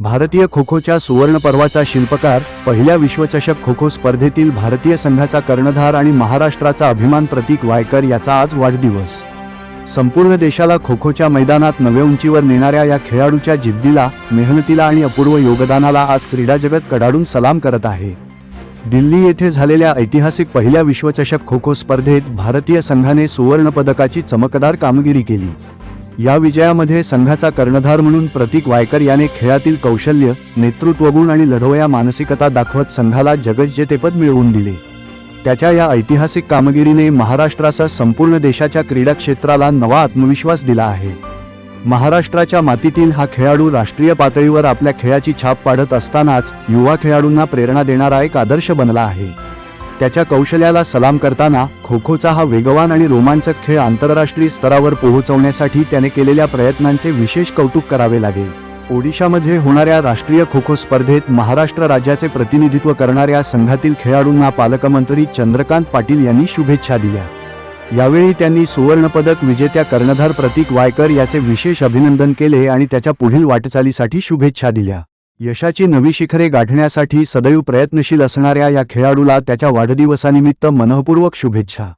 भारतीय खो खोच्या सुवर्णपर्वाचा शिल्पकार पहिल्या विश्वचषक खो खो स्पर्धेतील भारतीय संघाचा कर्णधार आणि महाराष्ट्राचा अभिमान प्रतीक वायकर याचा आज वाढदिवस. संपूर्ण देशाला खो खोच्या मैदानात नव्या उंचीवर नेणाऱ्या या खेळाडूच्या जिद्दीला मेहनतीला आणि अपूर्व योगदानाला आज क्रीडा जगत कडाडून सलाम करत आहे. दिल्ली येथे झालेल्या ऐतिहासिक पहिल्या विश्वचषक खो खो स्पर्धेत भारतीय संघाने सुवर्णपदकाची चमकदार कामगिरी केली. या विजयामध्ये संघाचा कर्णधार म्हणून प्रतीक वायकर याने खेळातील कौशल्य नेतृत्वगुण आणि लढवया मानसिकता दाखवत संघाला जगज्जेतेपद मिळवून दिले. त्याच्या या ऐतिहासिक कामगिरीने महाराष्ट्रासह संपूर्ण देशाच्या क्रीडा क्षेत्राला नवा आत्मविश्वास दिला आहे. महाराष्ट्राच्या मातीतील हा खेळाडू राष्ट्रीय पातळीवर आपल्या खेळाची छाप पाडत असतानाच युवा खेळाडूंना प्रेरणा देणारा एक आदर्श बनला आहे. त्याच्या कौशल्याला सलाम करताना खो खोचा हा वेगवान आणि रोमांचक खेळ आंतरराष्ट्रीय स्तरावर पोहोचवण्यासाठी त्याने केलेल्या प्रयत्नांचे विशेष कौतुक करावे लागेल. ओडिशामध्ये होणाऱ्या राष्ट्रीय खो खो स्पर्धेत महाराष्ट्र राज्याचे प्रतिनिधित्व करणाऱ्या संघातील खेळाडूंना पालकमंत्री चंद्रकांत पाटील यांनी शुभेच्छा दिल्या. यावेळी त्यांनी सुवर्णपदक विजेत्या कर्णधार प्रतीक वायकर याचे विशेष अभिनंदन केले आणि त्याच्या पुढील वाटचालीसाठी शुभेच्छा दिल्या. यशाची नवी शिखरे गाठण्यासाठी सदैव प्रयत्नशील असणाऱ्या या खेळाडूला त्याच्या वाढदिवसानिमित्त मनःपूर्वक शुभेच्छा.